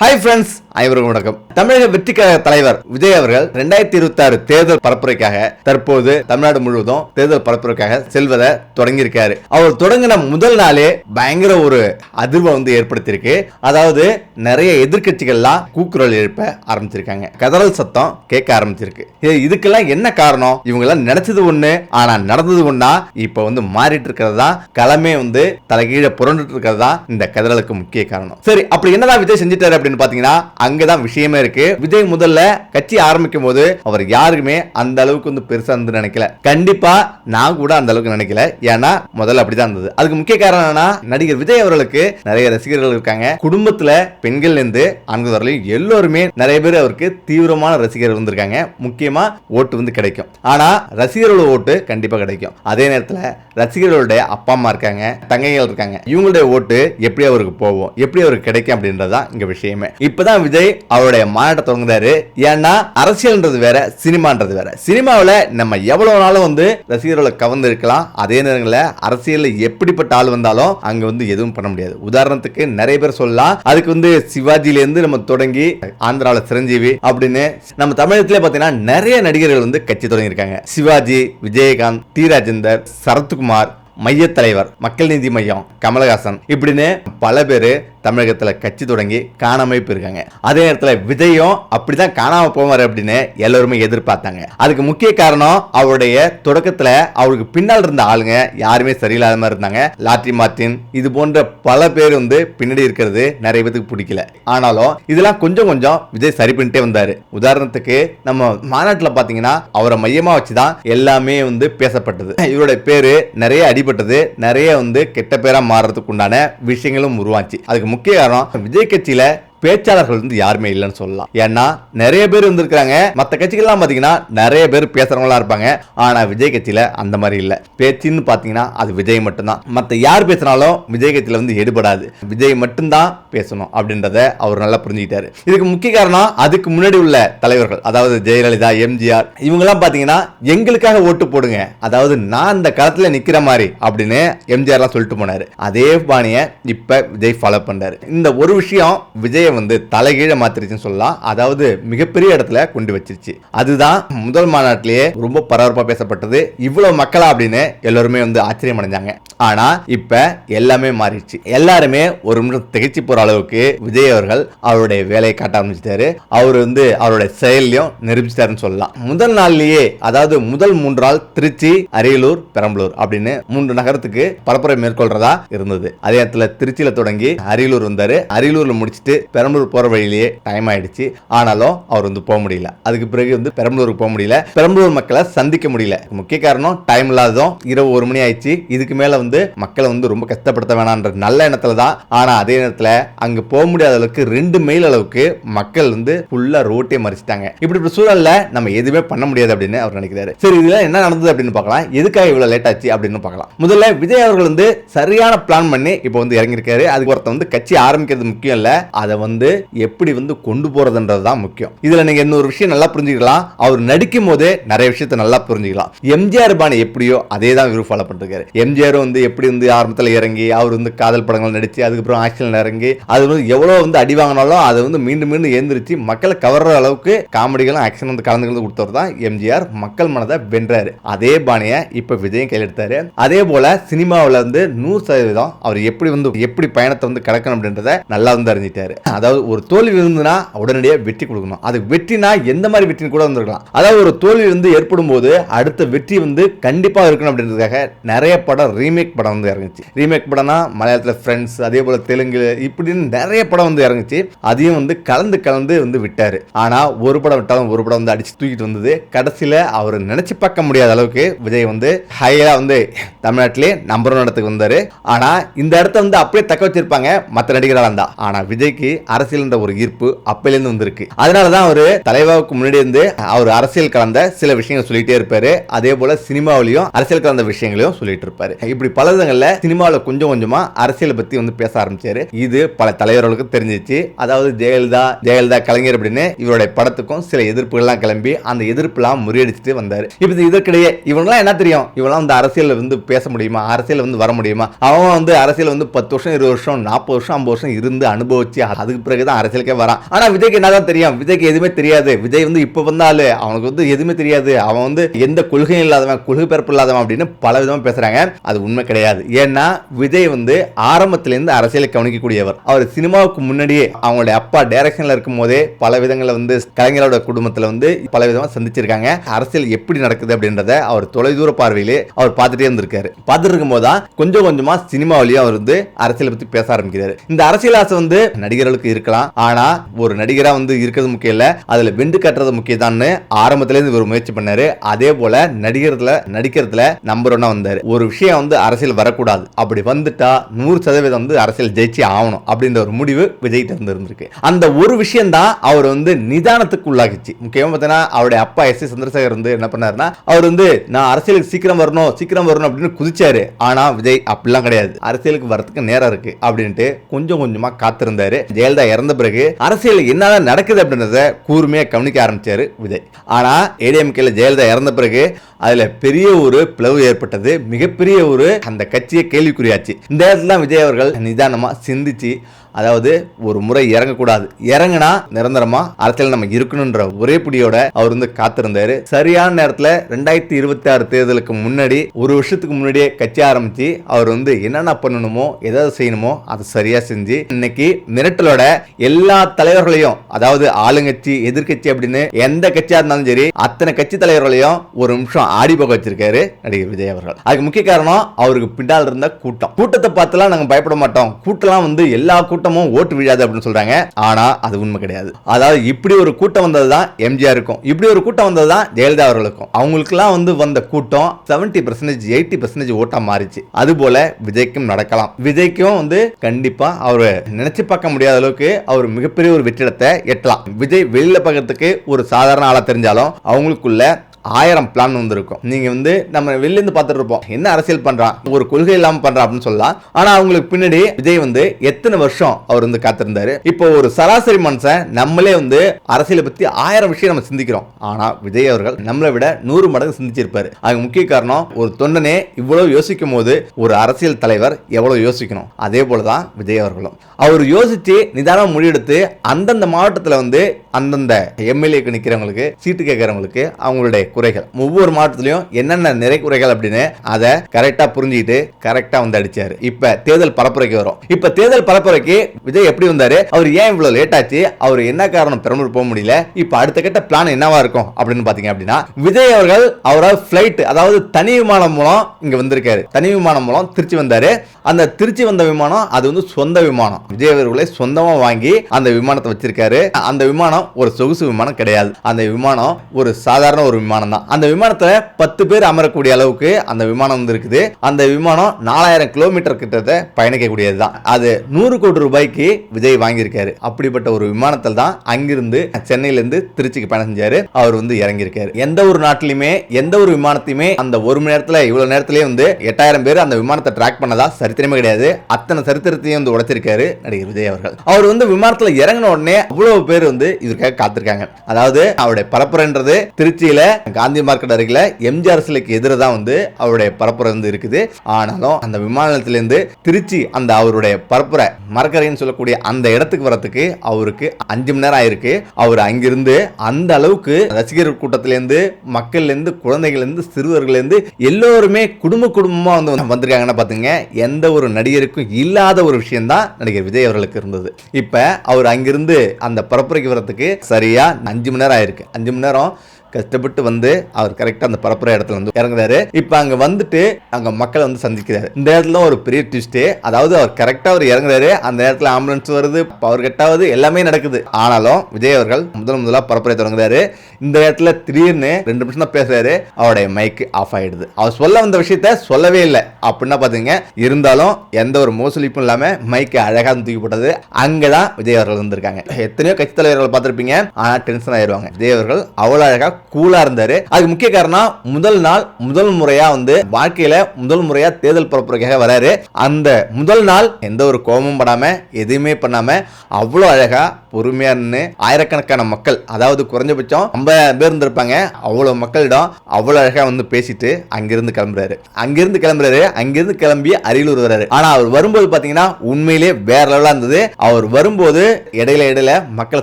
Hi friends அனைவருக்கும் வணக்கம். தமிழக வெற்றி கழக தலைவர் விஜய் அவர்கள் ரெண்டாயிரத்தி இருபத்தி ஆறு தேர்தல் பரப்புரைக்காக தற்போது தமிழ்நாடு முழுவதும் தேர்தல் பரப்புரைக்காக செல்வதை தொடங்கியிருக்காரு. அவர் தொடங்கின முதல் நாளே பயங்கர ஒரு அதிர்வை வந்து ஏற்படுத்தியிருக்கு. அதாவது நிறைய எதிர்க்கட்சிகள்லாம் கூக்குரல் எழுப்ப ஆரம்பிச்சிருக்காங்க. கதறல் சத்தம் கேட்க ஆரம்பிச்சிருக்கு. இதுக்கெல்லாம் என்ன காரணம்? இவங்க எல்லாம் நினைச்சது ஒண்ணு ஆனா நடந்தது ஒண்ணா இப்ப வந்து மாறிட்டு இருக்கிறது தான் களமே வந்து தலைகீழ புரண்டுட்டு இருக்கிறது தான் இந்த கதறலுக்கு முக்கிய காரணம். சரி அப்படி என்னதான் விஜய் செஞ்சிட்டாரு அப்படின்னு பாத்தீங்கன்னா அங்கதான் விஷயமே இருக்கு. விஜய் முதல்ல கட்சி ஆரம்பிக்கும் போது அவர் யாருக்குமே அந்த அளவுக்கு வந்து பெருசா இருந்து நினைக்கல. கண்டிப்பா நான் கூட அந்த அளவுக்கு நினைக்கல. ஏன்னா முதல்ல அப்படிதான் இருந்தது. அதுக்கு முக்கிய காரணம் என்னன்னா நடிகர் விஜய் அவர்களுக்கு நிறைய ரசிகர்கள் இருக்காங்க. குடும்பத்துல பெண்கள் இருந்து ஆண்கள் வரலையும் எல்லோருமே நிறைய பேர் அவருக்கு தீவிரமான ரசிகர் இருந்திருக்காங்க முக்கியமா ஓட்டு வந்து கிடைக்கும். ஆனா ரசிகர்களோட ஓட்டு கண்டிப்பா கிடைக்கும். அதே நேரத்துல ரசிகர்களுடைய அப்பா அம்மா இருக்காங்க தங்கைகள் இருக்காங்க. இவங்களுடைய ஓட்டு எப்படி அவருக்கு போவோம் எப்படி அவருக்கு கிடைக்கும் அப்படின்றதான் இங்க விஷயமே. இப்பதான் விஜய் அவருடைய மாநாட்டை தொடங்குறாரு ஏன்னா அரசியல்ன்றது வேற சினிமான்றது வேற. சினிமாவில் நம்ம எவ்வளவு நாளும் வந்து ரசிகர்களை கவர்ந்து இருக்கலாம் அதே நேரங்களில் அரசியலில் எப்படிப்பட்ட ஆள் வந்தாலும் அங்க வந்து எதுவும் பண்ண முடியாது. உதாரணத்துக்கு நிறைய பேர் சொல்லலாம். அதுக்கு வந்து சிவாஜிலேருந்து நம்ம தொடங்கி ஆந்திராவில் சிரஞ்சீவி அப்படின்னு நம்ம தமிழகத்திலே பார்த்தீங்கன்னா நிறைய நடிகர்கள் வந்து கட்சி தொடங்கியிருக்காங்க. சிவாஜி விஜயகாந்த் டி ராஜேந்தர் சரத்குமார் மைய தலைவர் மக்கள் நீதி மையம் கமலஹாசன் இப்படின்னு பல பேர் தமிழகத்தில் கட்சி தொடங்கி காணாமல் போயிருக்காங்க அதே நேரத்தில் விஜயும் அப்படி தான் காணாமல் போவார் அப்படின்னு எல்லோருமே எதிர்பார்த்தாங்க. அதுக்கு முக்கிய காரணம் அவருடைய தொடக்கத்தில் அவருக்கு பின்னால் இருந்த ஆளுங்க யாருமே சரியில்லாத மாதிரி இருந்தாங்க. லாட்ரி மார்டின் இது போன்ற பல பேர் வந்து பின்னாடி இருக்கிறது நிறைய பேருக்கு பிடிக்கல. ஆனாலும் இதெல்லாம் கொஞ்சம் கொஞ்சம் விஜய் சரி பண்ணிட்டே வந்தார். உதாரணத்துக்கு நம்ம மாநாட்டில் பார்த்தீங்கன்னா அவரை மையமாக வச்சு தான் எல்லாமே வந்து பேசப்பட்டது. இவருடைய பேர் நிறைய அடிபட்டது நிறைய வந்து கெட்ட பேராக மாறுறதுக்கு உண்டான விஷயங்களும் உருவாச்சு. அதுக்கு முக்கிய காரணம். விஜய் கட்சியில பேச்சாளர்கள் வந்து யாருமே இல்லைன்னு சொல்லலாம். ஏன்னா நிறைய பேர் வந்திருக்காங்க மற்ற கட்சிகள்லாம் பார்த்தீங்கன்னா நிறைய பேர் பேசுறவங்களாம் இருப்பாங்க. ஆனால் விஜய் கட்சியில் அந்த மாதிரி இல்லை. பேச்சுன்னு பார்த்தீங்கன்னா அது விஜய் மட்டும்தான். மற்ற யார் பேசினாலும் விஜய் கட்சியில் வந்து எடுபடாது விஜய் மட்டும்தான் பேசணும் அப்படின்றத அவர் நல்லா புரிஞ்சுக்கிட்டாரு. இதுக்கு முக்கிய காரணம் அதுக்கு முன்னாடி உள்ள தலைவர்கள். அதாவது ஜெயலலிதா எம்ஜிஆர் இவங்கெல்லாம் பார்த்தீங்கன்னா எங்களுக்காக ஓட்டு போடுங்க. அதாவது நான் இந்த களத்தில் நிற்கிற மாதிரி அப்படின்னு எம்ஜிஆர்லாம் சொல்லிட்டு போனார். அதே பாணியை இப்போ விஜய் ஃபாலோ பண்ணுறாரு இந்த ஒரு விஷயம் விஜய் வந்து தலைகீழ மாத்திருச்சுன்னு சொல்லலாம். அதாவது மிகப்பெரிய இடத்துல கொண்டு வச்சிருச்சு. அதுதான் முதல் மாநாட்டிலேயே ரொம்ப பரபரப்பாக பேசப்பட்டது. இவ்வளவு மக்களா அப்படின்னு எல்லோருமே வந்து ஆச்சரியம் அடைஞ்சாங்க. ஆனா இப்ப எல்லாமே மாறிடுச்சு. எல்லாருமே ஒரு நிமிஷம் திகைச்சு போற அளவுக்கு விஜய் அவர்கள் அவருடைய வேலையை காட்ட ஆரம்பிச்சிட்டாரு. அவர் வந்து அவருடைய செயலையும் நிரூபிச்சிட்டாருன்னு சொல்லலாம். முதல் நாள்லயே அதாவது முதல் மூன்று நாள் திருச்சி அரியலூர் பெரம்பலூர் அப்படின்னு மூன்று நகரத்துக்கு பரப்புரை மேற்கொள்றதா இருந்தது. அதே நேரத்துல திருச்சியில தொடங்கி அரியலூர் வந்தாரு. அரியலூர்ல முடிச்சிட்டு பெரம்பலூர் போற வழியிலேயே டைம் ஆயிடுச்சு. ஆனாலும் அவர் வந்து போக முடியல. அதுக்கு பிறகு வந்து பெரம்பலூருக்கு போக முடியல. பெரம்பலூர் மக்களை சந்திக்க முடியல. முக்கிய காரணம் டைம் இல்லாததும் இரவு ஒரு மணி ஆயிடுச்சு. இதுக்கு மேல வந்து மக்களை வந்து ரொம்ப கஷ்டப்படுத்த வேணான்ற நல்ல எண்ணத்துல தான். ஆனா அதே நேரத்துல அங்க போக முடியாத அளவுக்கு ரெண்டு மைல் அளவுக்கு மக்கள் வந்து ஃபுல்லா ரோட்டே மறிச்சிட்டாங்க. இப்படி இப்படி சூழல்ல நம்ம எதுவுமே பண்ண முடியாது அப்படின்னு அவர் நினைக்கிறாரு. சரி இதுல என்ன நடந்தது அப்படின்னு பார்க்கலாம். எதுக்காக இவ்வளவு லேட் ஆச்சு அப்படின்னு பார்க்கலாம். முதல்ல விஜய் அவர்கள் வந்து சரியான பிளான் பண்ணி இப்போ வந்து இறங்கியிருக்காரு. அதுக்கு ஒருத்தன் வந்து கட்சி ஆரம்பிக்கிறது முக்கியம் இல்லை. அதை வந்து வந்து எப்படி வந்து கொண்டு போறதுன்றது தான் முக்கியம். இதுல நீங்க இன்னொரு விஷயம் நல்லா புரிஞ்சுக்கலாம். அவர் நடிக்கும் போதே நிறைய விஷயத்த நல்லா புரிஞ்சுக்கலாம். எம்ஜிஆர் பாணி எப்படியோ அதே தான் இவர் ஃபாலோ பண்ணிருக்காரு. எம்ஜிஆர் வந்து எப்படி வந்து ஆரம்பத்தில் இறங்கி அவர் வந்து காதல் படங்கள் நடிச்சு அதுக்கப்புறம் ஆக்ஷன் இறங்கி அது வந்து எவ்வளோ வந்து அடி வாங்கினாலும் அதை வந்து மீண்டும் மீண்டும் எழுந்திரிச்சு மக்களை கவர்ற அளவுக்கு காமெடிகளும் ஆக்ஷன் வந்து கலந்து கலந்து கொடுத்தவர் தான் எம்ஜிஆர். மக்கள் மனதை வென்றாரு. அதே பாணியை இப்போ விஜயம் கையில் எடுத்தாரு. அதே போல சினிமாவில் வந்து நூறு சதவீதம் அவர் எப்படி வந்து எப்படி பயணத்தை வந்து கடக்கணும் அப்படின்றத நல்லா வந்து அறிஞ்சிட்டாரு. அதாவது ஒரு தோல்வி இருந்ததுன்னா உடனடியாக வெற்றி கொடுக்கணும். அது வெற்றினா எந்த மாதிரி வெற்றின்னு கூட வந்திருக்கலாம். அதாவது ஒரு தோல்வி வந்து ஏற்படும் போது அடுத்த வெற்றி வந்து கண்டிப்பாக இருக்கணும் அப்படின்றதுக்காக நிறைய படம் ரீமேக் படம் வந்து இறங்குச்சு. ரீமேக் படம்னா மலையாளத்தில் ஃப்ரெண்ட்ஸ் அதே போல் தெலுங்கு இப்படின்னு நிறைய படம் வந்து இறங்குச்சு. அதையும் வந்து கலந்து கலந்து வந்து விட்டார். ஆனால் ஒரு படம் விட்டாலும் ஒரு படம் வந்து அடிச்சு தூக்கிட்டு வந்தது. கடைசியில் அவர் நினச்சி பார்க்க முடியாத அளவுக்கு விஜய் வந்து ஹையாக வந்து தமிழ்நாட்டிலே நம்பர் ஒன் இடத்துக்கு வந்தார். ஆனால் இந்த இடத்த வந்து அப்படியே தக்க வச்சிருப்பாங்க. மற்ற நடிகராக இருந்தால் ஆனால் விஜய்க்கு அரசியல் ஒரு ஈர்ப்பு அப்பையிலேருந்து வந்திருக்கு. அதனாலதான் அவரு தலைவாவுக்கு முன்னாடி இருந்து அவர் அரசியல் கலந்த சில விஷயங்கள் சொல்லிட்டே இருப்பாரு. அதே போல சினிமாவிலையும் அரசியல் கலந்த விஷயங்களையும் சொல்லிட்டு இருப்பாரு. இப்படி பல விதங்கள்ல சினிமாவில் கொஞ்சம் கொஞ்சமா அரசியலை பத்தி வந்து பேச ஆரம்பிச்சாரு. இது பல தலைவர்களுக்கு தெரிஞ்சிச்சு. அதாவது ஜெயலலிதா ஜெயலலிதா கலைஞர் அப்படின்னு இவருடைய படத்துக்கும் சில எதிர்ப்புகள்லாம் கிளம்பி அந்த எதிர்ப்புலாம் முறியடிச்சுட்டு வந்தாரு. இப்போ இதற்கிடையே இவங்களாம் என்ன தெரியும்? இவங்களாம் வந்து அரசியல் வந்து பேச முடியுமா? அரசியல் வந்து வர முடியுமா? அவன் வந்து அரசியல் வந்து பத்து வருஷம் இருபது வருஷம் நாற்பது வருஷம் ஐம்பது வருஷம் இருந்து அனுபவிச்சு அதுக்கு அதுக்கு பிறகுதான் அரசியலுக்கே வரான் ஆனால் விஜய்க்கு என்னதான் தெரியும்? விஜய்க்கு எதுவுமே தெரியாது. விஜய் வந்து இப்போ வந்தாலு அவனுக்கு வந்து எதுவுமே தெரியாது. அவன் வந்து எந்த கொள்கையும் இல்லாதவன் கொள்கை பிறப்பு இல்லாதவன் அப்படின்னு பல விதமாக பேசுறாங்க. அது உண்மை கிடையாது. ஏன்னா விஜய் வந்து ஆரம்பத்திலிருந்து அரசியலை கவனிக்கக்கூடியவர். அவர் சினிமாவுக்கு முன்னாடியே அவங்களுடைய அப்பா டைரக்ஷனில் இருக்கும் போதே பல விதங்களை வந்து கலைஞரோட குடும்பத்தில் வந்து பல விதமாக சந்திச்சிருக்காங்க. அரசியல் எப்படி நடக்குது அப்படின்றத அவர் தொலைதூர பார்வையிலே அவர் பார்த்துட்டே இருந்திருக்காரு பார்த்துட்டு இருக்கும்போது தான் கொஞ்சம் கொஞ்சமா சினிமாவிலேயே அவர் வந்து அரசியலை பற்றி பேச ஆரம்பிக்கிறார். இந்த அரசியல் ஆசை வந்து நடிகர்களுக்கு இருக்கலாம். ஆனா ஒரு நடிகரா வந்து இருக்கிறது முக்கியம் இல்ல. அதுல வெண்டு கட்டுறது முக்கியம் தான் ஆரம்பத்துல இருந்து இவர் முயற்சி பண்ணாரு. அதே போல நடிகர்ல நடிக்கிறதுல நம்பர் ஒன்னா வந்தாரு. ஒரு விஷயம் வந்து அரசியல் வரக்கூடாது. அப்படி வந்துட்டா நூறு சதவீதம் வந்து அரசியல் ஜெயிச்சு ஆகணும் அப்படின்ற ஒரு முடிவு விஜய்கிட்ட இருந்து இருந்திருக்கு அந்த ஒரு விஷயம் தான் அவர் வந்து நிதானத்துக்கு உள்ளாகிச்சு. முக்கியமா பார்த்தீங்கன்னா அவருடைய அப்பா எஸ் சந்திரசேகர் வந்து என்ன பண்ணாருன்னா அவர் வந்து நான் அரசியலுக்கு சீக்கிரம் வரணும் சீக்கிரம் வரணும் அப்படின்னு குதிச்சாரு. ஆனா விஜய் அப்படிலாம் கிடையாது. அரசியலுக்கு வரதுக்கு நேரம் இருக்கு அப்படின்ட்டு கொஞ்சம் கொஞ்சமா காத்திருந்தாரு. ஜெயலலிதா இறந்த பிறகு அரசியல் என்னதான் நடக்குது அப்படின்றத கூர்மையா கவனிக்க ஆரம்பிச்சாரு விஜய். ஆனா ஏடிஎம்கேல ஜெயலலிதா இறந்த பிறகு அதுல பெரிய ஒரு பிளவு ஏற்பட்டது மிகப்பெரிய ஒரு அந்த கட்சியை கேள்விக்குறியாச்சு. இந்த இடத்துல தான் விஜய் அவர்கள் நிதானமா சிந்திச்சு அதாவது ஒரு முறை இறங்கக்கூடாது. இறங்குனா நிரந்தரமா அரசியல் நம்ம இருக்கணுன்ற ஒரே பிடியோட அவர் வந்து காத்திருந்தாரு. சரியான நேரத்தில் ரெண்டாயிரத்தி இருபத்தி ஆறு தேர்தலுக்கு முன்னாடி ஒரு வருஷத்துக்கு முன்னாடியே கட்சி ஆரம்பிச்சு அவர் வந்து என்னென்ன பண்ணணுமோ எதாவது செய்யணுமோ அதை சரியா செஞ்சு இன்னைக்கு மிரட்டலோட எல்லா தலைவர்களையும் அதாவது ஆளுங்கட்சி எதிர்க்கட்சி அப்படின்னு எந்த கட்சியா இருந்தாலும் சரி அத்தனை கட்சி தலைவர்களையும் ஒரு நிமிஷம் ஆடி போக வச்சிருக்காரு நடிகர் விஜய் அவர்கள். அதுக்கு முக்கிய காரணம் அவருக்கு பின்னால் இருந்த கூட்டம். கூட்டத்தை பார்த்துலாம் நாங்க பயப்பட மாட்டோம். கூட்டம்லாம் வந்து எல்லா கூட்டம் கூட்டமும் ஓட்டு விழாது அப்படின்னு சொல்றாங்க. ஆனா அது உண்மை கிடையாது. அதாவது இப்படி ஒரு கூட்டம் வந்தது தான் எம்ஜிஆர் இருக்கும். இப்படி ஒரு கூட்டம் வந்தது தான் ஜெயலலிதா அவர்களுக்கும் அவங்களுக்குலாம் வந்து வந்த கூட்டம் செவன்டி பர்சன்டேஜ் எயிட்டி பர்சன்டேஜ் ஓட்டா மாறிச்சு. அது போல விஜய்க்கும் நடக்கலாம். விஜய்க்கும் வந்து கண்டிப்பா அவர் நினைச்சு பார்க்க முடியாத அளவுக்கு அவர் மிகப்பெரிய ஒரு வெற்றிடத்தை எட்டலாம். விஜய் வெளியில பார்க்கறதுக்கு ஒரு சாதாரண ஆளா தெரிஞ்சாலும் அவங்களுக்குள்ள ஆயிரம் பிளான் வந்திருக்கும். நீங்க வந்து நம்ம வெளிலேருந்து பார்த்துட்டு இருப்போம். என்ன அரசியல் பண்றான் ஒரு கொள்கை இல்லாம பண்றான் அப்படின்னு சொல்லலாம் ஆனா அவங்களுக்கு பின்னாடி விஜய் வந்து எத்தனை வருஷம் அவர் வந்து காத்திருந்தாரு? இப்போ ஒரு சராசரி மனுஷன் நம்மளே வந்து அரசியலை பத்தி ஆயிரம் விஷயம் நம்ம சிந்திக்கிறோம். ஆனா விஜய் அவர்கள் நம்மளை விட நூறு மடங்கு சிந்திச்சிருப்பாரு. அதுக்கு முக்கிய காரணம் ஒரு தொண்டனே இவ்வளவு யோசிக்கும் போது ஒரு அரசியல் தலைவர் எவ்வளவு யோசிக்கணும்? அதே போலதான் விஜய் அவர்களும். அவர் யோசிச்சு நிதானம் முடிவெடுத்து அந்தந்த மாவட்டத்தில் வந்து அந்தந்த எம்எல்ஏக்கு நிற்கிறவங்களுக்கு சீட்டு கேட்கறவங்களுக்கு அவங்களுடைய குறைகள் ஒவ்வொரு மாவட்டத்திலையும் என்னென்ன நிறை குறைகள் அப்படின்னு அதை கரெக்டா புரிஞ்சுக்கிட்டு கரெக்டா வந்து அடிச்சாரு. இப்ப தேர்தல் பரப்புரைக்கு வரும். இப்ப தேர்தல் பரப்புரைக்கு விஜய் எப்படி வந்தாரு? அவர் ஏன் இவ்வளவு லேட் ஆச்சு? அவர் என்ன காரணம் பெரம்பலூர் போக முடியல? இப்ப அடுத்த கட்ட பிளான் என்னவா இருக்கும் அப்படின்னு பாத்தீங்க அப்படின்னா விஜய் அவர்கள் அவரால் பிளைட் அதாவது தனி விமானம் மூலம் இங்க வந்திருக்காரு. தனி விமானம் மூலம் திருச்சி வந்தாரு. அந்த திருச்சி வந்த விமானம் அது வந்து சொந்த விமானம். விஜய் அவர்களை சொந்தமா வாங்கி அந்த விமானத்தை வச்சிருக்காரு. அந்த விமானம் ஒரு சொகுசு விமானம் கிடையாது. அந்த விமானம் ஒரு சாதாரண ஒரு விமானம். தான் அந்த விமானத்தில் பத்து பேர் அமரக்கூடிய அளவுக்கு அந்த விமானம் வந்து இருக்குது அந்த விமானம் நாலாயிரம் கிலோமீட்டர் கிட்டத்தை பயணிக்கக்கூடியது தான் அது நூறு கோடி ரூபாய்க்கு விஜய் வாங்கியிருக்காரு. அப்படிப்பட்ட ஒரு விமானத்தில் தான் அங்கிருந்து சென்னையிலேருந்து திருச்சிக்கு பயணம் செஞ்சாரு. அவர் வந்து இறங்கியிருக்காரு. எந்த ஒரு நாட்டிலையுமே எந்த ஒரு விமானத்தையுமே அந்த ஒரு மணி நேரத்தில் இவ்வளோ நேரத்திலேயே வந்து எட்டாயிரம் பேர் அந்த விமானத்தை ட்ராக் பண்ணதா சரித்திரமே கிடையாது. அத்தனை சரித்திரத்தையும் வந்து உடைச்சிருக்காரு நடிகர் விஜய் அவர்கள். அவர் வந்து விமானத்தில் இறங்கின உடனே அவ்வளவு பேர் வந்து இதற்காக காத்திருக்காங்க. அதாவது அவருடைய பரப்புரைன்றது திருச்சியில காந்தி மார்க்கெட் அருகில் எம்ஜிஆர் சிலைக்கு எதிர தான் வந்து அவருடைய பரப்புரை வந்து இருக்குது. ஆனாலும் அந்த விமான நிலையத்திலேருந்து திருச்சி அந்த அவருடைய பரப்புரை மரக்கரைன்னு சொல்லக்கூடிய அந்த இடத்துக்கு வரத்துக்கு அவருக்கு அஞ்சு மணி நேரம் ஆயிருக்கு. அவர் அங்கிருந்து அந்த அளவுக்கு ரசிகர் கூட்டத்திலேருந்து மக்கள்லேருந்து குழந்தைகள்லேருந்து சிறுவர்கள்லேருந்து எல்லோருமே குடும்ப குடும்பமாக வந்து வந்திருக்காங்கன்னா பார்த்துங்க எந்த ஒரு நடிகருக்கும் இல்லாத ஒரு விஷயம் தான் நடிகர் விஜய் அவர்களுக்கு இருந்தது. இப்போ அவர் அங்கிருந்து அந்த பரப்புரைக்கு வரத்துக்கு சரியாக அஞ்சு மணி நேரம் ஆயிருக்கு. அஞ்சு மணி நேரம் கஷ்டப்பட்டு வந்து அவர் கரெக்டாக அந்த பரப்புரை இடத்துல வந்து இறங்குறாரு. இப்போ அங்கே வந்துட்டு அங்கே மக்களை வந்து சந்திக்கிறாரு. இந்த இடத்துல ஒரு பெரிய ட்விஸ்ட்டு அதாவது அவர் கரெக்டாக அவர் இறங்குறாரு. அந்த நேரத்தில் ஆம்புலன்ஸ் வருது பவர் கட்டாவது எல்லாமே நடக்குது. ஆனாலும் விஜய் அவர்கள் முதல் முதலாக பரப்புரை தொடங்குறாரு. இந்த இடத்துல திடீர்னு ரெண்டு நிமிஷம் தான் பேசுறாரு. அவருடைய மைக் ஆஃப் ஆயிடுது. அவர் சொல்ல வந்த விஷயத்த சொல்லவே இல்லை. அப்படின்னா பார்த்தீங்க இருந்தாலும் எந்த ஒரு மோசலிப்பும் இல்லாமல் மைக்கை அழகாக தூக்கி போட்டது அங்கே தான் விஜய் அவர்கள் வந்திருக்காங்க. எத்தனையோ கட்சி தலைவர்கள் பார்த்துருப்பீங்க ஆனால் டென்ஷன் ஆயிடுவாங்க விஜய் அவர்கள் அவ்வளோ அழகாக கூலா இருந்தாரு. அதுக்கு முக்கிய காரணம் முதல் நாள் முதல் முறையா வந்து வாழ்க்கையில முதல் முறையா தேர்தல் பரப்புரைக்காக வராரு. அந்த முதல் நாள் எந்த ஒரு கோபமும் படாம எதுவுமே பண்ணாம அவ்வளோ அழகா பொறுமையா நின்று ஆயிரக்கணக்கான மக்கள் அதாவது குறைஞ்சபட்சம் ஐம்பதாயிரம் பேர் இருந்திருப்பாங்க. அவ்வளோ மக்களிடம் அவ்வளோ அழகா வந்து பேசிட்டு அங்கிருந்து கிளம்புறாரு. அங்கிருந்து கிளம்புறாரு. அங்கிருந்து கிளம்பி அரியலூர் வர்றாரு. ஆனா அவர் வரும்போது பாத்தீங்கன்னா உண்மையிலேயே வேற லெவலா இருந்தது. அவர் வரும்போது இடையில இடையில மக்களை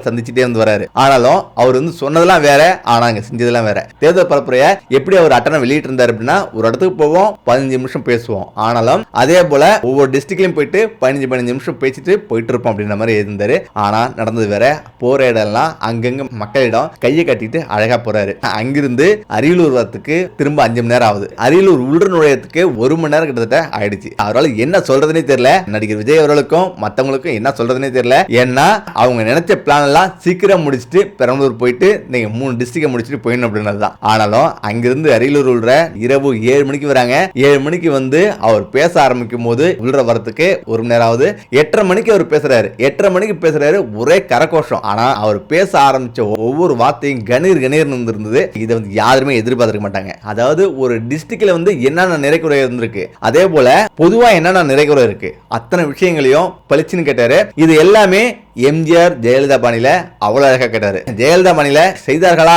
சந்திச்சுட்டே வந்து வராரு ஆனாலும் அவர் வந்து சொன்னதெல்லாம் வேற ஆனாங்க செஞ்சதெல்லாம் வேற. தேர்தல் பரப்புரைய எப்படி அவர் அட்டனை வெளியிட்டு இருந்தார் அப்படின்னா ஒரு இடத்துக்கு போவோம் பதினஞ்சு நிமிஷம் பேசுவோம். ஆனாலும் அதே போல ஒவ்வொரு டிஸ்ட்ரிக்ட்லயும் போயிட்டு பதினஞ்சு பதினஞ்சு நிமிஷம் பேசிட்டு போயிட்டு இருப்போம் அப்படின்ற மாதிரி இருந்தாரு ஆனா நடந்தது வேற. போற இடம்லாம் அங்கங்க மக்களிடம் கையை கட்டிட்டு அழகா போறாரு. அங்கிருந்து அரியலூர் வரத்துக்கு திரும்ப அஞ்சு மணி நேரம் ஆகுது. அரியலூர் உள்ள நுழையத்துக்கு ஒரு மணி நேரம் கிட்டத்தட்ட ஆயிடுச்சு. அவரால் என்ன சொல்றதுனே தெரியல. நடிகர் விஜய் அவர்களுக்கும் மத்தவங்களுக்கும் என்ன சொல்றதுனே தெரியல. ஏன்னா அவங்க நினைச்ச பிளான் எல்லாம் சீக்கிரம் முடிச்சுட்டு பெரம்பலூர் போயிட்டு நீங்க மூணு டிஸ்ட்ரிக்டை முடிச்சுட்டு போயிடணும் அப்படின்றது தான். ஆனாலும் அங்கிருந்து அரியலூர் உள்ள இரவு ஏழு மணிக்கு வராங்க. ஏழு மணிக்கு வந்து அவர் பேச ஆரம்பிக்கும் போது உள்ள வரத்துக்கு ஒரு மணி நேரம் ஆகுது. எட்டரை மணிக்கு அவர் பேசுறாரு. எட்டரை மணிக்கு பேசுறாரு. ஒரே கரகோஷம். ஆனா அவர் பேச ஆரம்பிச்ச ஒவ்வொரு வார்த்தையும் கணீர் கணீர் இருந்திருந்தது. இதை வந்து யாருமே எதிர்பார்த்திருக்க மாட்டாங்க. அதாவது ஒரு டிஸ்ட்ரிக்ட்ல வந்து என்னென்ன நிறைக்குறை இருந்திருக்கு. அதே போல பொதுவா என்னென்ன நிறைக்குறை இருக்கு? அத்தனை விஷயங்களையும் பளிச்சுன்னு கேட்டாரு. இது எல்லாமே எம்ஜிஆர் ஜெயலலிதா பாணியில அவ்வளவு அழகா கேட்டாரு. ஜெயலலிதா பாணியில செய்தார்களா?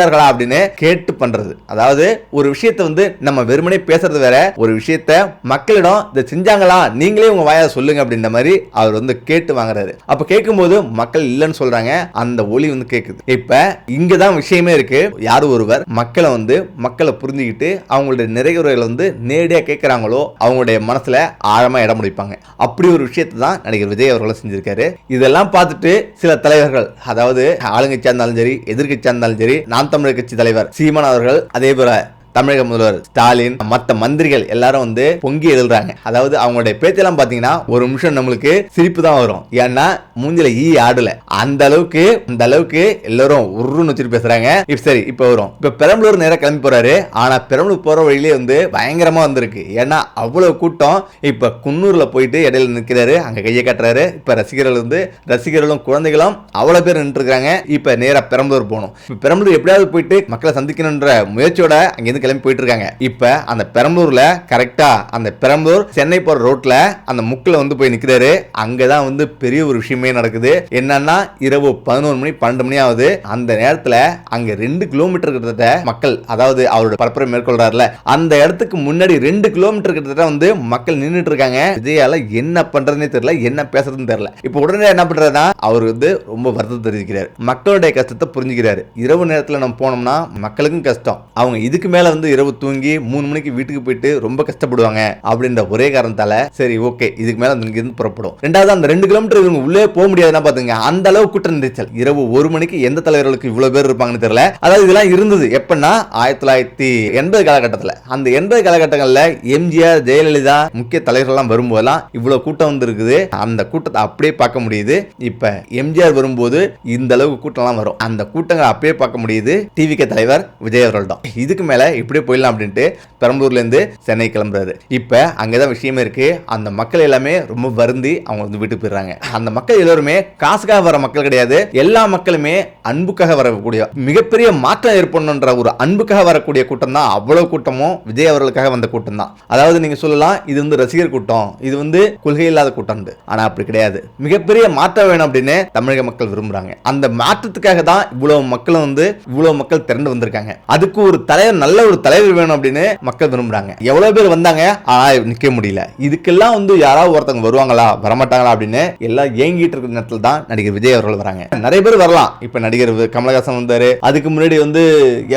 செய்தார்களா அப்படின்னு கேட்டு பண்றது. அதாவது ஒரு விஷயத்தை வந்து நம்ம வெறுமனே பேசுறது வேற ஒரு விஷயத்த மக்களிடம் இதை செஞ்சாங்களா? நீங்களே உங்க வாயை சொல்லுங்க அப்படின்ற மாதிரி அவர் வந்து கேட்டு வாங்குறாரு. அப்ப கேட்கும்போது மக்கள் இல்லைன்னு சொல்றாங்க. அந்த ஒளி வந்து கேட்குது இப்ப இங்கதான் விஷயமே இருக்கு. யார் ஒருவர் மக்களை வந்து மக்களை புரிஞ்சுக்கிட்டு அவங்களுடைய நிறைகுறைகளை வந்து நேரடியா கேட்கறாங்களோ அவங்களுடைய மனசுல ஆழமா இடம் முடிப்பாங்க அப்படி ஒரு விஷயத்தை தான் நடிகர் விஜய் அவர்களும் செஞ்சிருக்காரு. இதெல்லாம் பார்த்துட்டு சில தலைவர்கள் அதாவது ஆளுங்கட்சியா இருந்தாலும் சரி எதிர்கட்சியா இருந்தாலும் சரி நாம் தமிழர் கட்சி தலைவர் சீமான் அவர்கள் அதேபோல தமிழக முதல்வர் ஸ்டாலின் மற்ற மந்திரிகள் எல்லாரும் வந்து பொங்கி எழுதுறாங்க. அதாவது அவங்களுடைய பேச்செல்லாம் பாத்தீங்கன்னா ஒரு நிமிஷம் நம்மளுக்கு சிரிப்பு தான் வரும். ஏன்னா மூஞ்சில ஈ ஆடல. அந்த அளவுக்கு அந்த அளவுக்கு எல்லாரும் உருன்னு வச்சுட்டு பேசுறாங்க. இப்ப சரி இப்ப வரும். இப்ப பெரம்பலூர் நேரம் கிளம்பி போறாரு. ஆனா பெரம்பலூர் போற வழியிலே வந்து பயங்கரமா வந்திருக்கு. ஏன்னா அவ்வளவு கூட்டம். இப்ப குன்னூர்ல போயிட்டு இடையில நிற்கிறாரு அங்க கையை கட்டுறாரு. இப்ப ரசிகர்கள் வந்து ரசிகர்களும் குழந்தைகளும் அவ்வளவு பேர் நின்று இருக்காங்க. இப்ப பெரம்பலூர் போகணும். இப்ப பெரம்பலூர் எப்படியாவது போயிட்டு மக்களை சந்திக்கணுன்ற முயற்சியோட அங்கிருந்து கிளம்பி போயிட்டு இருக்காங்க இப்ப அந்த பெரம்பலூர்ல கரெக்டா அந்த பெரம்பலூர் சென்னை போற ரோட்ல அந்த முக்கில் வந்து போய் நிக்கிறாரு. அங்கதான் வந்து பெரிய ஒரு விஷயமே நடக்குது. என்னன்னா இரவு பதினோரு மணி பன்னெண்டு மணி ஆகுது. அந்த நேரத்துல அங்க ரெண்டு கிலோமீட்டர் கிட்டத்தட்ட மக்கள் அதாவது அவரோட பரப்புரை மேற்கொள்றாருல அந்த இடத்துக்கு முன்னாடி ரெண்டு கிலோமீட்டர் கிட்டத்தட்ட வந்து மக்கள் நின்றுட்டு இருக்காங்க விஜயால என்ன பண்றதுனே தெரியல என்ன பேசுறதுன்னு தெரியல. இப்போ உடனே என்ன பண்றதுன்னா அவர் வந்து ரொம்ப வருத்தம் தெரிவிக்கிறார். மக்களுடைய கஷ்டத்தை புரிஞ்சுக்கிறாரு. இரவு நேரத்துல நம்ம போனோம்னா மக்களுக்கும் கஷ்டம். அவங்க இதுக்கு மேல வந்து இரவு தூங்கி மூணு மணிக்கு வீட்டுக்கு போயிட்டு ரொம்ப கஷ்டப்படுவாங்க அப்படின்ற ஒரே காரணத்தால சரி ஓகே இதுக்கு மேல இருந்து புறப்படும். ரெண்டாவது அந்த ரெண்டு கிலோமீட்டர் இவங்க உள்ளே போக முடியாதுன்னா பாத்துங்க அந்த அளவு கூட்ட நெரிச்சல் இரவு ஒரு மணிக்கு எந்த தலைவர்களுக்கு இவ்வளவு பேர் இருப்பாங்கன்னு தெரியல. அதாவது இதெல்லாம் இருந்தது எப்பன்னா ஆயிரத்தி தொள்ளாயிரத்தி எண்பது காலகட்டத்தில். அந்த எண்பது காலகட்டங்களில் எம்ஜிஆர் ஜெயலலிதா முக்கிய தலைவர்கள்லாம் வரும்போதெல்லாம் இவ்வளவு கூட்டம் வந்து இருக்குது அந்த கூட்டத்தை அப்படியே பார்க்க முடியுது. இப்ப எம்ஜிஆர் வரும்போது இந்த அளவுக்கு கூட்டம்லாம் வரும். அந்த கூட்டங்களை அப்படியே பார்க்க முடியுது. டிவிகே தலைவர் விஜய் அவர்கள் தான் இதுக்கு மேல இப்படியே போயிடலாம் அப்படின்ட்டு பெரம்பலூர்லேருந்து சென்னை கிளம்புறாரு. இப்போ அங்கே தான் விஷயமே இருக்குது அந்த மக்கள் எல்லாமே ரொம்ப வருந்தி அவங்க வந்து வீட்டுக்கு போயிடுறாங்க. அந்த மக்கள் எல்லோருமே காசுக்காக வர மக்கள் கிடையாது. எல்லா மக்களுமே அன்புக்காக வரக்கூடிய மிகப்பெரிய மாற்றம் ஏற்படணுன்ற ஒரு அன்புக்காக வரக்கூடிய கூட்டம் தான் அவ்வளோ கூட்டமும் விஜய் அவர்களுக்காக வந்த கூட்டம் தான் அதாவது நீங்கள் சொல்லலாம் இது வந்து ரசிகர் கூட்டம். இது வந்து கொள்கை இல்லாத கூட்டம் ஆனால் அப்படி கிடையாது. மிகப்பெரிய மாற்றம் வேணும் அப்படின்னு தமிழக மக்கள் விரும்புகிறாங்க அந்த மாற்றத்துக்காக தான் இவ்வளோ மக்களும் வந்து இவ்வளோ மக்கள் திரண்டு வந்திருக்காங்க. அதுக்கு ஒரு தலைவர் நல்ல ஒரு தலைவர் வேணும் அப்படின்னு மக்கள் விரும்புறாங்க. எவ்வளவு பேர் வந்தாங்க? ஆனா நிக்க முடியல. இதுக்கெல்லாம் வந்து யாராவது ஒருத்தவங்க வருவாங்களா? வரமாட்டாங்களா அப்படின்னு எல்லாம் ஏங்கிட்டு இருக்கிற நேரத்தில் தான் நடிகர் விஜய் அவர்கள் வராங்க. நிறைய பேர் வரலாம். இப்ப நடிகர் கமலஹாசன் வந்தாரு. அதுக்கு முன்னாடி வந்து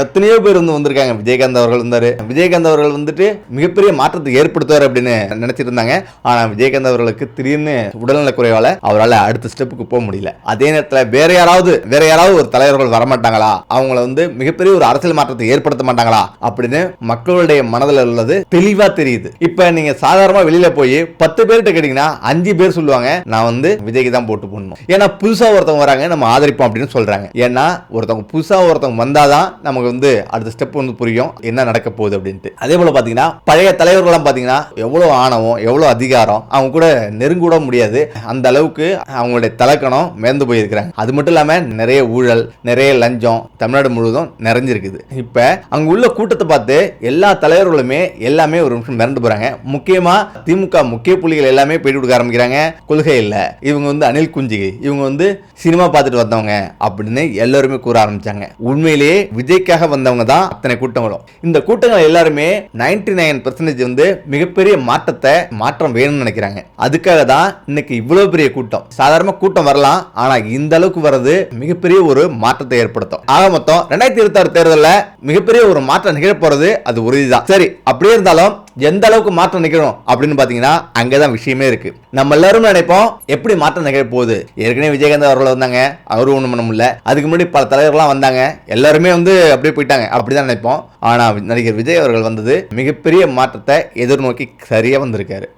எத்தனையோ பேர் வந்து வந்திருக்காங்க. விஜயகாந்த் அவர்கள் வந்தாரு. விஜயகாந்த் அவர்கள் வந்துட்டு மிகப்பெரிய மாற்றத்தை ஏற்படுத்துவார் அப்படின்னு நினைச்சிட்டு இருந்தாங்க. ஆனா விஜயகாந்த் அவர்களுக்கு திடீர்னு உடல்நல குறைவால அவரால் அடுத்த ஸ்டெப்புக்கு போக முடியல. அதே நேரத்தில் வேற யாராவது வேற யாராவது ஒரு தலைவர்கள் வரமாட்டாங்களா? அவங்கள வந்து மிகப்பெரிய ஒரு அரசியல் மாற்றத்தை ஏற்படுத்த மாட்டாங்களா? அப்படின்னு மக்களுடைய மனதில் உள்ளது தெளிவா தெரியுது. இப்ப நீங்க சாதாரணமா வெளியில போய் பத்து பேர்கிட்ட கேட்டீங்கன்னா அஞ்சு பேர் சொல்லுவாங்க நான் வந்து விஜய்க்கு தான் போட்டு போடணும். ஏன்னா புதுசா ஒருத்தவங்க வராங்க நம்ம ஆதரிப்போம் அப்படின்னு சொல்றாங்க. ஏன்னா ஒருத்தவங்க புதுசா ஒருத்தவங்க வந்தாதான் நமக்கு வந்து அடுத்த ஸ்டெப் வந்து புரியும் என்ன நடக்க போகுது அப்படின்ட்டு. அதே போல பாத்தீங்கன்னா பழைய தலைவர்கள்லாம் பாத்தீங்கன்னா எவ்வளவு ஆணவம் எவ்வளவு அதிகாரம் அவங்க கூட நெருங்கூட முடியாது. அந்த அளவுக்கு அவங்களுடைய தலக்கணம் மேந்து போயிருக்கிறாங்க. அது மட்டும் இல்லாம நிறைய ஊழல் நிறைய லஞ்சம் தமிழ்நாடு முழுவதும் நிறைஞ்சிருக்குது. இப்ப அங்க உள்ள கூட்டத்தை பார்த்து எல்லா தலைவர்களுமே எல்லாமே ஒரு நிமிஷம் மிரண்டு போறாங்க. முக்கியமா திமுக முக்கிய புள்ளிகள் எல்லாமே போயிட்டு கொடுக்க ஆரம்பிக்கிறாங்க. கொள்கை இல்லை. இவங்க வந்து அனில் குஞ்சிகை. இவங்க வந்து சினிமா பார்த்துட்டு வந்தவங்க அப்படின்னு எல்லாருமே கூற ஆரம்பிச்சாங்க. உண்மையிலேயே விஜய்க்காக வந்தவங்க தான் அத்தனை கூட்டங்களும். இந்த கூட்டங்கள் எல்லாருமே நைன்டி நைன் பர்சன்டேஜ் வந்து மிகப்பெரிய மாற்றத்தை மாற்றம் வேணும்னு நினைக்கிறாங்க. அதுக்காக தான் இன்னைக்கு இவ்வளவு பெரிய கூட்டம். சாதாரண கூட்டம் வரலாம் ஆனா இந்த அளவுக்கு வர்றது மிகப்பெரிய ஒரு மாற்றத்தை ஏற்படுத்தும். ஆக மொத்தம் ரெண்டாயிரத்தி இருபத்தி ஆறு தேர்தலில் மிகப்பெரிய ஒரு மாற்றம் நிகழப்போறது அது உறுதிதான். சரி அப்படியே இருந்தாலும் எந்த அளவுக்கு மாற்றம் நிகழும் அப்படின்னு பார்த்தீங்கன்னா அங்கே தான் விஷயமே இருக்கு. நம்ம எல்லாரும் நினைப்போம் எப்படி மாற்றம் நிகழ போகுது? ஏற்கனவே விஜயகாந்த் அவர்கள் வந்தாங்க அவரும் ஒன்றும் பண்ண முடியல. அதுக்கு முன்னாடி பல தலைவர்கள்லாம் வந்தாங்க எல்லாருமே வந்து அப்படியே போயிட்டாங்க அப்படிதான் நினைப்போம். ஆனால் நடிகர் விஜய் அவர்கள் வந்தது மிகப்பெரிய மாற்றத்தை எதிர்நோக்கி சரியாக வந்திருக்காரு.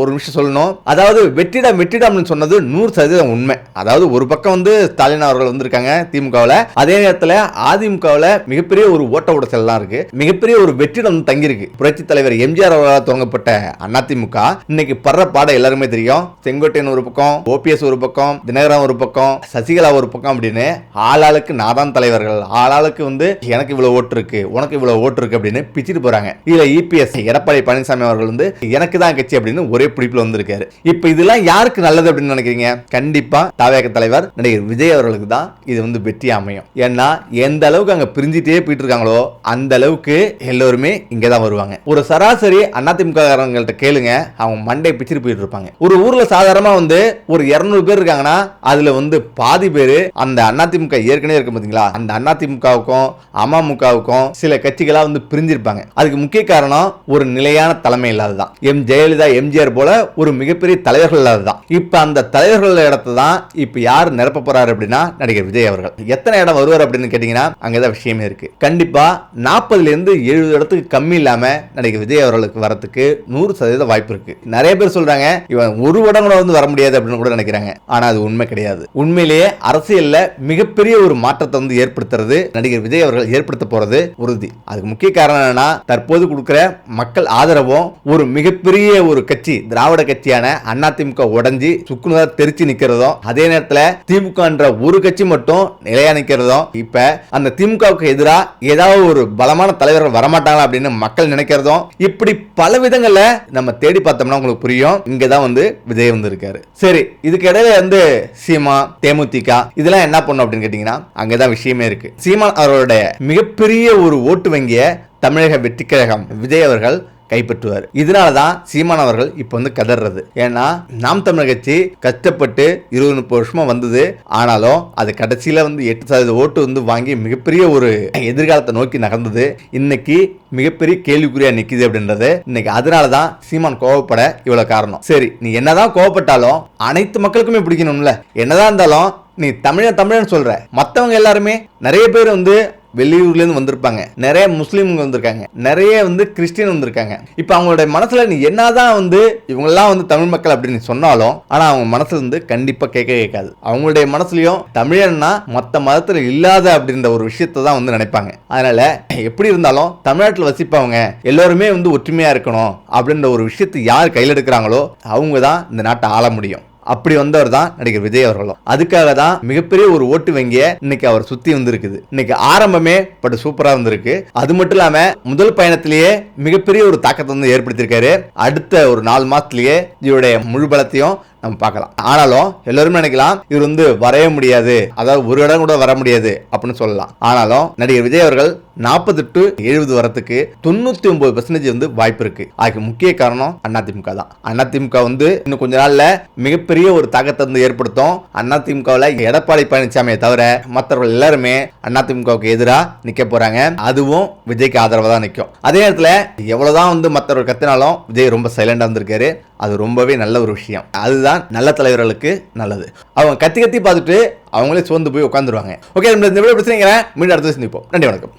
ஒரு நிமிஷம் சொல்லணும். அதாவது வெற்றிடம் வெற்றிடம்னு சொன்னது நூறு சதவீதம் உண்மை. அதாவது ஒரு பக்கம் வந்து ஸ்டாலின் அவர்கள் வந்திருக்காங்க திமுகவில். அதே நேரத்தில் அதிமுகவில் மிகப்பெரிய ஒரு ஓட்ட உடச்சல்லாம் இருக்கு. மிகப்பெரிய ஒரு வெற்றிடம் தங்கியிருக்கு. புரட்சி தலைவர் எம்ஜிஆர் அவர்களால் துவங்கப்பட்ட அதிமுக இன்னைக்கு படுற பாடம் எல்லாருமே தெரியும். செங்கோட்டையன் ஒரு பக்கம் ஓபிஎஸ் ஒரு பக்கம் தினகரன் ஒரு பக்கம் சசிகலா ஒரு பக்கம் அப்படின்னு ஆளாளுக்கு நாதான் தலைவர்கள். ஆளாளுக்கு வந்து எனக்கு இவ்வளவு ஓட்டு இருக்கு உனக்கு இவ்வளவு ஓட்டு இருக்கு அப்படின்னு பிச்சுட்டு போறாங்க. இதுல இபிஎஸ் எடப்பாடி பழனிசாமி அவர்கள் வந்து எனக்கு தான் கட்சி அப்படின்னு ஒரே ஒரே பிடிப்பில் வந்திருக்காரு. இப்போ இதெல்லாம் யாருக்கு நல்லது அப்படின்னு நினைக்கிறீங்க? கண்டிப்பாக தாவேக தலைவர் நடிகர் விஜய் அவர்களுக்கு தான் இது வந்து வெற்றி அமையும். ஏன்னா எந்த அளவுக்கு அங்கே பிரிஞ்சிட்டே போயிட்டு இருக்காங்களோ அந்த அளவுக்கு எல்லோருமே இங்கே தான் வருவாங்க. ஒரு சராசரி அதிமுககாரங்கள்ட்ட கேளுங்க அவங்க மண்டை பிச்சுட்டு போயிட்டு இருப்பாங்க ஒரு ஊரில் சாதாரணமாக வந்து ஒரு இரநூறு பேர் இருக்காங்கன்னா அதில் வந்து பாதி பேர் அந்த அதிமுக ஏற்கனவே இருக்கு பார்த்தீங்களா அந்த அதிமுகவுக்கும் அமமுகவுக்கும் சில கட்சிகளாக வந்து பிரிஞ்சிருப்பாங்க. அதுக்கு முக்கிய காரணம் ஒரு நிலையான தலைமை இல்லாததான் எம். ஜெயலலிதா எம்ஜிஆர் பேர் போல ஒரு மிகப்பெரிய தலைவர்கள் இல்லாததான் இப்போ அந்த தலைவர்கள் இடத்த தான் இப்போ யார் நிரப்ப போறாரு அப்படின்னா நடிகர் விஜய் அவர்கள். எத்தனை இடம் வருவார் அப்படின்னு கேட்டீங்கன்னா அங்கதான் விஷயமே இருக்கு. கண்டிப்பா நாற்பதுல இருந்து எழுபது இடத்துக்கு கம்மி இல்லாம நடிகர் விஜய் அவர்களுக்கு வரத்துக்கு நூறு சதவீத வாய்ப்பு இருக்கு. நிறைய பேர் சொல்றாங்க இவன் ஒரு இடம் கூட வந்து வர முடியாது அப்படின்னு கூட நினைக்கிறாங்க. ஆனா அது உண்மை கிடையாது. உண்மையிலேயே அரசியல்ல மிகப்பெரிய ஒரு மாற்றத்தை வந்து ஏற்படுத்துறது நடிகர் விஜய் அவர்கள் ஏற்படுத்த போறது உறுதி. அதுக்கு முக்கிய காரணம் என்னன்னா தற்போது கொடுக்கிற மக்கள் ஆதரவும் ஒரு மிகப்பெரிய ஒரு கட்சி திராவிட கட்சியான அதிமுக உடஞ்சி சுக்குநூறா தெரிச்சு நிக்கிறதும் அதே நேரத்துல திமுகன்ற ஒரு கட்சி மட்டும் நிலையா நிக்கிறதும் இப்ப அந்த திமுகவுக்கு எதிராக ஏதாவது ஒரு பலமான தலைவர்கள் வரமாட்டாங்களா அப்படின்னு மக்கள் நினைக்கிறதும் இப்படி பல விதங்கள்ல நம்ம தேடி பார்த்தோம்னா உங்களுக்கு புரியும். இங்க தான் வந்து விஜய் வந்து இருக்காரு சரி இதுக்கு இடையில வந்து சீமா தேமுதிக இதெல்லாம் என்ன பண்ணும் அப்படின்னு கேட்டீங்கன்னா அங்கதான் விஷயமே இருக்கு. சீமான் அவருடைய மிகப்பெரிய ஒரு ஓட்டு வங்கிய தமிழக வெற்றி கழகம் விஜய் அவர்கள் கைப்பற்றுவார். இதனால தான் சீமான் அவர்கள் இப்போ வந்து கதறது ஏன்னா நாம் தமிழர் கட்சி கஷ்டப்பட்டு இருபது முப்பது வருஷமா வந்தது. ஆனாலும் அது கடைசியில் வந்து எட்டு சதவீத ஓட்டு வந்து வாங்கி மிகப்பெரிய ஒரு எதிர்காலத்தை நோக்கி நகர்ந்தது. இன்னைக்கு மிகப்பெரிய கேள்விக்குறியா நிக்குது அப்படின்றது. இன்னைக்கு அதனால தான் சீமான் கோவப்பட இவ்வளவு காரணம். சரி நீ என்னதான் கோவப்பட்டாலும் அனைத்து மக்களுக்குமே பிடிக்கணும்ல. என்னதான் இருந்தாலும் நீ தமிழன் தமிழன் சொல்ற. மற்றவங்க எல்லாருமே நிறைய பேர் வந்து வெளியூர்லேருந்து வந்திருப்பாங்க. நிறைய முஸ்லீம்ங்க வந்திருக்காங்க. நிறைய வந்து கிறிஸ்டின் வந்திருக்காங்க. இப்போ அவங்களுடைய மனசில் நீ என்னதான் வந்து இவங்கெல்லாம் வந்து தமிழ் மக்கள் அப்படின்னு சொன்னாலும் ஆனால் அவங்க மனசுல வந்து கண்டிப்பாக கேட்க கேட்காது. அவங்களுடைய மனசுலையும் தமிழன்னா மற்ற மதத்தில் இல்லாத அப்படின்ற ஒரு விஷயத்தை தான் வந்து நினைப்பாங்க. அதனால் எப்படி இருந்தாலும் தமிழ்நாட்டில் வசிப்பவங்க எல்லாருமே வந்து ஒற்றுமையாக இருக்கணும் அப்படின்ற ஒரு விஷயத்தை யார் கையில் எடுக்கிறாங்களோ அவங்க தான் இந்த நாட்டை ஆள முடியும். அப்படி வந்தவர் தான் நடிகர் விஜய் அவர்களும். அதுக்காக தான் மிகப்பெரிய ஒரு ஓட்டு வங்கிய இன்னைக்கு அவர் சுத்தி வந்திருக்குது. இன்னைக்கு ஆரம்பமே பட் சூப்பரா வந்திருக்கு அது மட்டும் இல்லாம முதல் பயணத்திலேயே மிகப்பெரிய ஒரு தாக்கத்தை வந்து ஏற்படுத்தியிருக்காரு. அடுத்த ஒரு நாலு மாசத்திலேயே இவருடைய முழு பலத்தையும் நம்ம பார்க்கலாம். ஆனாலும் எல்லாருமே நினைக்கலாம் இவர் வந்து வரவே முடியாது. அதாவது ஒரு இடம் கூட வர முடியாது அப்படின்னு சொல்லலாம். ஆனாலும் நடிகர் விஜய் அவர்கள் நாற்பது டு எழுபது வரத்துக்கு தொண்ணூத்தி ஒன்பது பர்சன்டேஜ் வந்து வாய்ப்பு இருக்கு. அதுக்கு முக்கிய காரணம் அதிமுக தான். அதிமுக வந்து இன்னும் கொஞ்ச நாள்ல மிகப்பெரிய ஒரு தாக்கத்தை வந்து ஏற்படுத்தும். அதிமுகவில் எடப்பாடி பழனிசாமியை தவிர மற்றவர்கள் எல்லாருமே அதிமுகவுக்கு எதிராக நிக்க போறாங்க. அதுவும் விஜய்க்கு ஆதரவாக தான் நிற்கும் அதே நேரத்தில் எவ்வளவுதான் வந்து மற்றவர்கள் கத்தினாலும் விஜய் ரொம்ப சைலண்டா வந்திருக்காரு. அது ரொம்பவே நல்ல ஒரு விஷயம். அதுதான் நல்ல தலைவர்களுக்கு நல்லது. அவங்க கத்தி கத்தி பார்த்துட்டு அவங்களே சோர்ந்து போய் உட்காந்துருவாங்க ஓகே நம்ம இந்த வீடியோ பிரச்சனைங்கிறேன் மீண்டும் அடுத்து சந்திப்போம். நன்றி வணக்கம்.